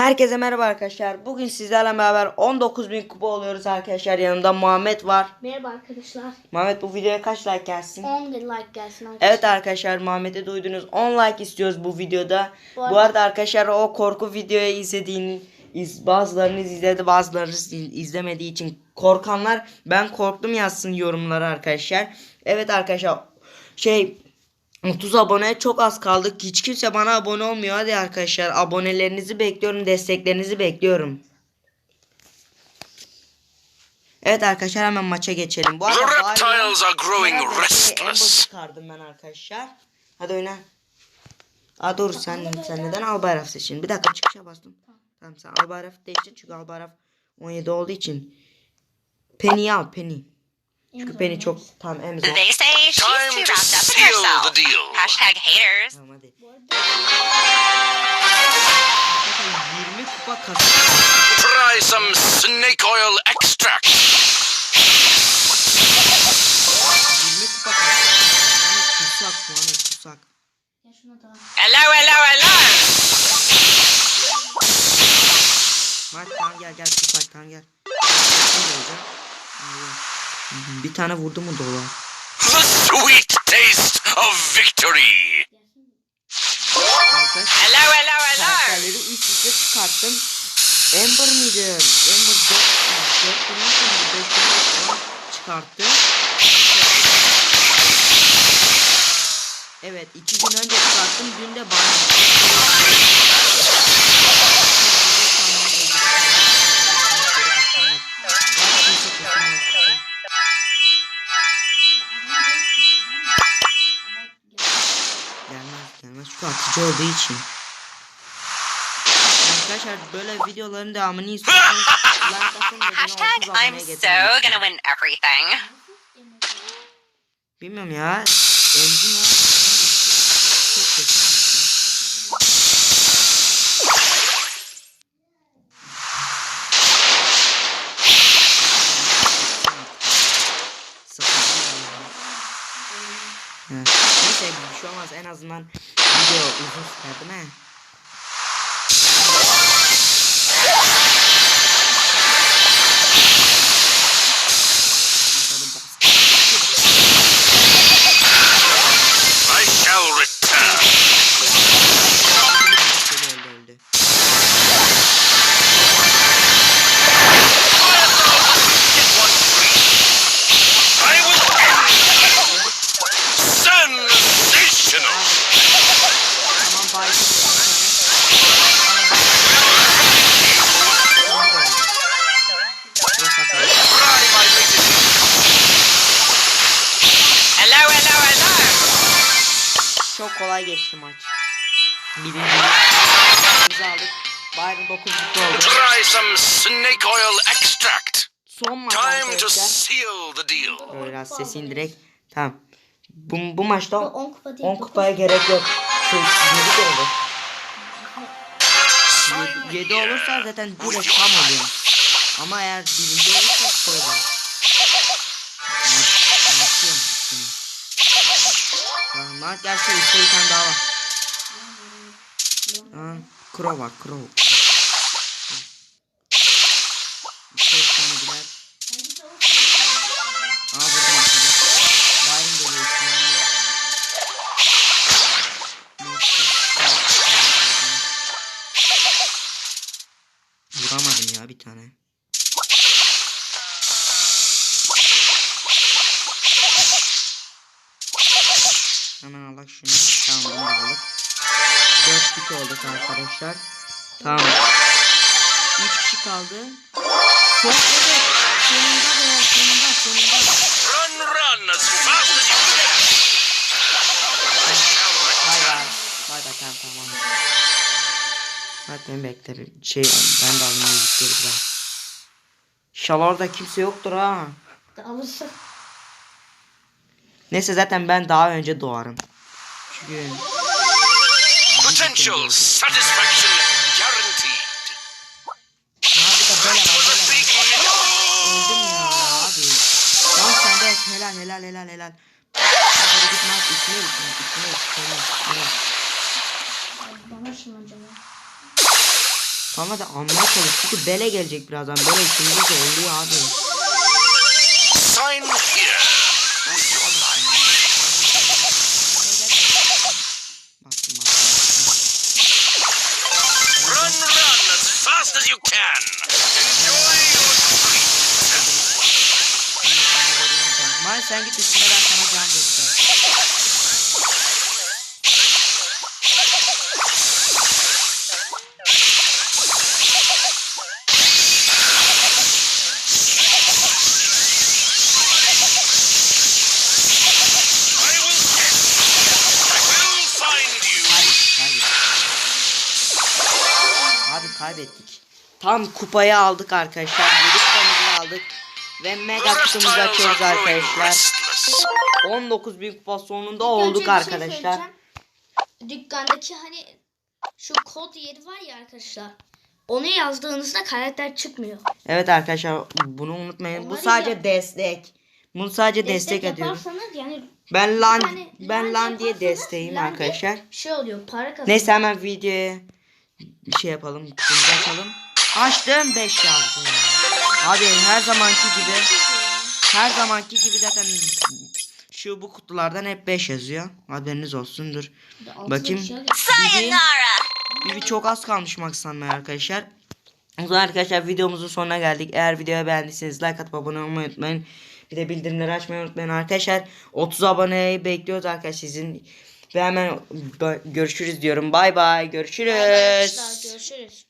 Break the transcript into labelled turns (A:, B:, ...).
A: Herkese merhaba arkadaşlar. Bugün sizlerle beraber 19.000 kupa oluyoruz arkadaşlar. Yanımda Muhammed var.
B: Merhaba arkadaşlar.
A: Muhammed bu videoya kaç like gelsin?
B: 10 bin like gelsin arkadaşlar.
A: Evet arkadaşlar Muhammed'e duydunuz 10 like istiyoruz bu videoda.
B: Bu
A: Bu
B: arada-
A: arada arkadaşlar o korku videoyu izlediğin iz, bazılarınız izledi bazılarınız iz- izlemediği için korkanlar ben korktum yazsın yorumlara arkadaşlar. Evet arkadaşlar şey 30 aboneye çok az kaldık. Hiç kimse bana abone olmuyor. Hadi arkadaşlar abonelerinizi bekliyorum. Desteklerinizi bekliyorum. Evet arkadaşlar hemen maça geçelim. Bu arada
C: The reptiles are growing restless.
A: Çıkardım ben arkadaşlar. Hadi oyna. Aa dur sen, sen neden Albayrak seçtin? Bir dakika çıkışa bastım. Tamam sen Albayrak değiştin çünkü Albayrak 17 olduğu için. Penny al Penny. Çünkü Penny çok tam emzor.
D: They say she's too wrapped up in herself. Hashtag haters.
A: Tamam hadi. Arkadaşlar 20 kupa kazandık.
C: Try some snake oil extract.
A: 20 kupa kazandık. Muhammed kusak Muhammed kusak.
D: Hello, hello, hello.
A: Mert tamam gel gel kusak tamam gel. Bir tane vurdu mu dolar?
C: The sweet taste of victory.
A: Arkadaşlar
D: Hello, hello, hello.
A: karakterleri üst üste çıkarttım. Ember miydi? Ember 4 4 gün sonra 5 gün falan çıkarttı. Evet 2 gün önce çıkarttım. Dün de bana. Gelmez şu atıcı olduğu için. Arkadaşlar böyle videoların devamını istiyorsanız like atın ve beni 30
D: Hashtag I'm so gonna win everything.
A: Bilmiyorum ya. Enzim ya. Çok kötü. Neyse bir şey olmaz en azından video uzun sürer değil Çok kolay geçti maç. Birinci aldık. Bayern 9 oldu.
C: Try some snake oil extract.
A: Son maç
C: Time to seal the deal.
A: Biraz sesin direkt. Tamam. Bu, bu maçta
B: 10 kupa değil.
A: 10 kupaya gerek yok. Şey, 7 de olur. 7 olursa zaten direkt tam oluyor. Ama eğer birinci olursa Gel şu üstte bir tane daha var. Aa, Crow var Crow. Çok geliyor üstüne. Ya bir tane. Hemen alak şunu. Tamam bunu da aldık. 4 kişi olduk arkadaşlar. Tamam. 3 kişi kaldı. Son evet. Sonunda be sonunda sonunda.
C: Run, run as fast as you can.
A: Bay bay. Bay bay tamam tamam. Hadi beni bekle. bir Şey ben de almaya gidiyorum ben. İnşallah orada kimse yoktur ha.
B: Alırsın.
A: Neyse zaten ben daha önce doğarım. Çünkü
C: Potential satisfaction guaranteed.
A: Tamam helal helal helal helal. Hadi git maç üstüne git. Üstüne git. Tamam. Tamam.
B: Bana acaba.
A: Sana da anlamaya çalış. Çünkü bele gelecek birazdan. Bele içimizde oluyor abi.
C: Sign here. You can. Enjoy your treat.
A: Mal sen git üstüne ben sana can vereceğim. Kaybettik. Tam kupayı aldık arkadaşlar. 7 kupamızı aldık. Ve mega kutumuzu açıyoruz arkadaşlar.
C: restless.
A: 19 bin kupa sonunda olduk
B: şey
A: arkadaşlar.
B: Dükkandaki hani şu kod yeri var ya arkadaşlar. Onu yazdığınızda karakter çıkmıyor.
A: Evet arkadaşlar bunu unutmayın. Bu sadece
B: yap.
A: destek. Bunu sadece destek, ediyorum.
B: yaparsanız yani
A: Ben lan
B: yani
A: ben lan diye desteğim
B: lan
A: arkadaşlar.
B: Şey oluyor para kazanıyor.
A: Neyse hemen videoya şey yapalım. Kutumuzu açalım. Açtım 5 yazdı. Abi her zamanki gibi her zamanki gibi zaten şu bu kutulardan hep 5 yazıyor. Haberiniz olsun dur.
B: Altına
A: Bakayım. Bibi, Bibi çok az kalmış maksanmaya arkadaşlar. O zaman arkadaşlar videomuzun sonuna geldik. Eğer videoyu beğendiyseniz like atıp abone olmayı unutmayın. Bir de bildirimleri açmayı unutmayın arkadaşlar. 30 aboneyi bekliyoruz arkadaşlar sizin. Ve hemen görüşürüz diyorum. Bay bay. Görüşürüz.
B: Arkadaşlar görüşürüz.